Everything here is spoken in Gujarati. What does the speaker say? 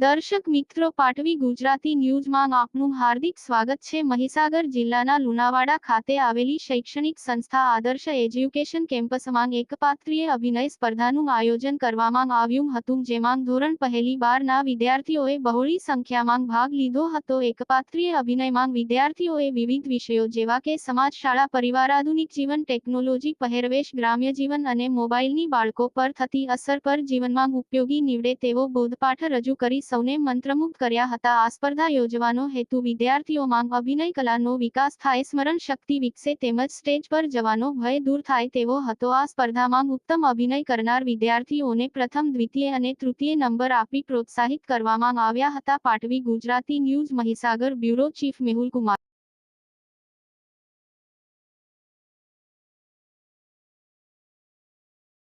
દર્શક મિત્રો, પાટવી ગુજરાતી ન્યૂઝમાં આપનું હાર્દિક સ્વાગત છે. મહીસાગર જિલ્લાના લુણાવાડા ખાતે આવેલી શૈક્ષણિક સંસ્થા આદર્શ એજ્યુકેશન કેમ્પસમાં એકપાત્રીય અભિનય સ્પર્ધાનું આયોજન કરવામાં આવ્યું હતું, જેમાં ધોરણ પહેલી બારના વિદ્યાર્થીઓએ બહોળી સંખ્યામાં ભાગ લીધો હતો. એકપાત્રીય અભિનયમાં વિદ્યાર્થીઓએ વિવિધ વિષયો જેવા કે સમાજ શાળા પરિવાર, આધુનિક જીવન, ટેકનોલોજી, પહેરવેશ, ગ્રામ્ય જીવન અને મોબાઈલની બાળકો પર થતી અસર પર જીવનમાં ઉપયોગી નીવડે તેવો બોધપાઠ રજૂ કરી સૌને મંત્રમુગ્ધ કર્યા હતા. આ સ્પર્ધા યોજવાનો હેતુ વિદ્યાર્થીઓમાં અભિનય કલાનો વિકાસ થાય, સ્મરણ શક્તિ વિકસે તેમજ સ્ટેજ પર જવાનો ભય દૂર થાય તેવો હતો. આ સ્પર્ધામાં ઉત્તમ અભિનય કરનાર વિદ્યાર્થીઓને પ્રથમ, દ્વિતીય અને તૃતીય નંબર આપી પ્રોત્સાહિત કરવામાં આવ્યા હતા. Patvi Gujarati news Mahisagar bureau chief Mehul Kumar